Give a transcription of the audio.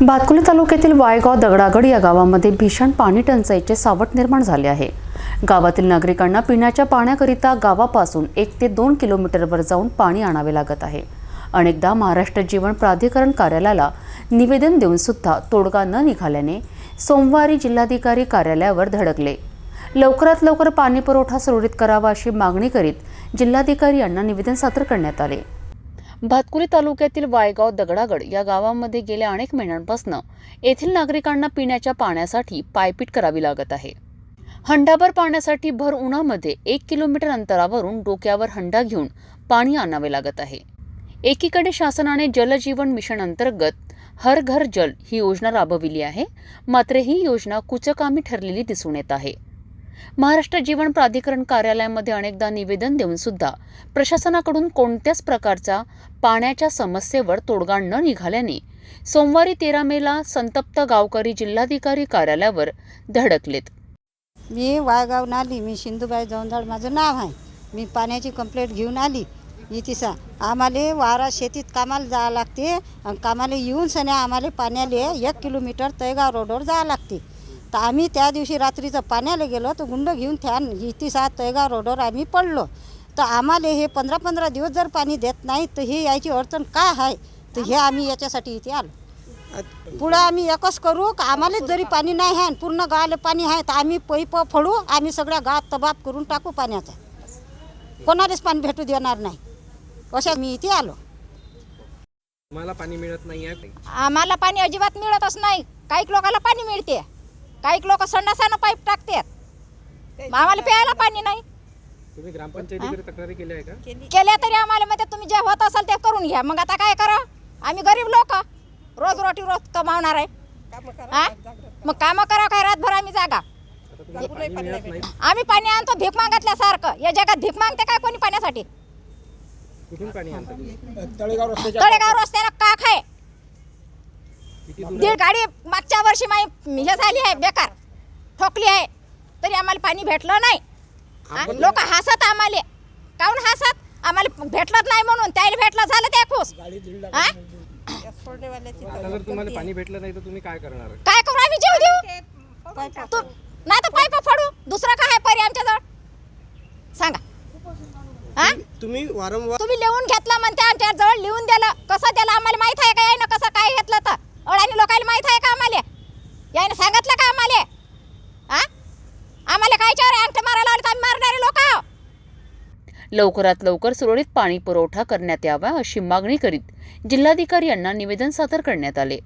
भातकुली तालुक्यातील वायगाव दगडागड या गावामध्ये भीषण पाणी टंचाईचे सावट निर्माण झाले आहे. गावातील नागरिकांना पिण्याच्या पाण्याकरिता गावापासून एक ते दोन किलोमीटरवर जाऊन पाणी आणावे लागत आहे. अनेकदा महाराष्ट्र जीवन प्राधिकरण कार्यालयाला निवेदन देऊन सुद्धा तोडगा न निघाल्याने सोमवारी जिल्हाधिकारी कार्यालयावर धडकले. लवकरात लवकर पाणीपुरवठा सुरळीत करावा अशी मागणी करीत जिल्हाधिकारी यांना निवेदन सादर करण्यात आले. भातकुली तालुक्यातील वायगाव दगडागड या गावामध्ये गेल्या अनेक महिन्यांपासून येथील नागरिकांना पिण्याच्या पाण्यासाठी पायपीट करावी लागत आहे. हंडाभर पाण्यासाठी भर उन्हामध्ये एक किलोमीटर अंतरावरून डोक्यावर हंडा घेऊन पाणी आणावे लागत आहे. एकीकडे शासनाने जलजीवन मिशन अंतर्गत हर घर जल ही योजना राबविली आहे मात्र ही योजना कुचकामी ठरलेली दिसून येत आहे. महाराष्ट्र जीवन प्राधिकरण कार्यालयामध्ये अनेकदा निवेदन देऊन सुद्धा प्रशासनाकडून कोणत्याच प्रकारचा पाण्याच्या समस्येवर तोडगा न निघाल्याने सोमवारी तेरा मेला संतप्त गावकरी जिल्हाधिकारी कार्यालयावर धडकलेत. मी वायगाव नाली मी सिंधुबाई जवंदाळ माझं नाव आहे. मी पाण्याची कंप्लेंट घेऊन आली. इतिसा आम्हाला वारा शेतीत कामाला जावं लागते आणि कामाला येऊन सण्या आम्हाला पाण्याला एक किलोमीटर तळेगाव रोडवर जावं लागते. तर आम्ही त्या दिवशी रात्रीचं पाण्याला गेलो तर गुंड घेऊन त्या इतिसा तळेगाव रोडवर आम्ही पडलो. तर आम्हाला हे पंधरा पंधरा दिवस जर पाणी देत नाही तर हे याची अडचण काय आहे? तर हे आम्ही याच्यासाठी इथे आलो. पुढं आम्ही एकच करू का आम्हालाच जरी पाणी नाही आहे आणि पूर्ण गावाला पाणी आहे तर आम्ही पैप फोडू आम्ही सगळ्या गावात तबाब करून टाकू पाण्याचा. कोणालाच पाणी भेटू देणार नाही. अशा मी इथे आलो. मला पाणी मिळत नाही आम्हाला पाणी अजिबात मिळतच नाही. काही लोकांना पाणी मिळते. काही लोक संडासानं पाईप टाकतात. आम्हाला प्यायला पाणी नाही. तुम्ही ग्रामपंचायतीकडे तक्रारी केल्या आहे का? केल्या तरी आम्हाला म्हणते तुम्ही जे होत असाल ते करून घ्या. मग आता काय करा? आम्ही गरीब लोक. रोज रोटी रोज कमावणार आहे. हा? मग कामं करा काय? रातभर आम्ही जागा. आम्ही पाणी आणतो भीक मागतल्यासारखं. या जगात भीक मागते काय कोणी पाण्यासाठी? कुठून पाणी आणता तुम्ही? तळेगाव रस्त्याला काख आहे दीड गाडी मागच्या वर्षी माई हे झाली आहे बेकार. ठोकली आहे. तरी आम्हाला पाणी भेटलं नाही. लोक हसत आम्हाला. काऊन हसत? आम्हाला भेटलंच नाही म्हणून. त्याला भेटलं झालं ते खुश. हा? आता जर तुम्हाला पाणी भेटलं नाही तर तुम्ही काय करणार? काय करू आम्ही? जीव देऊ. तू नाही तर पाईप फोडू. दुसरं काय आहे पर्याय आमच्याजवळ? सांगा. हा? तुम्ही वारंवार तुम्ही लिहून घेतलं म्हणते आमच्या जवळ. लिहून दिलं. कसं त्याला आम्हाला माहीत आहे काय अडाणी लोकांना माहीत आहे का आम्हाला? याने सांगितलं का आम्हाला? हा आम्हाला कायच्यावर अंगठ मारायला आले तर आम्ही मारणारे लोक आहो. लवकरात लवकर सुरळीत पाणी पुरवठा करण्यात यावा अशी मागणी करीत जिल्हाधिकारी यांना निवेदन सादर करण्यात आले.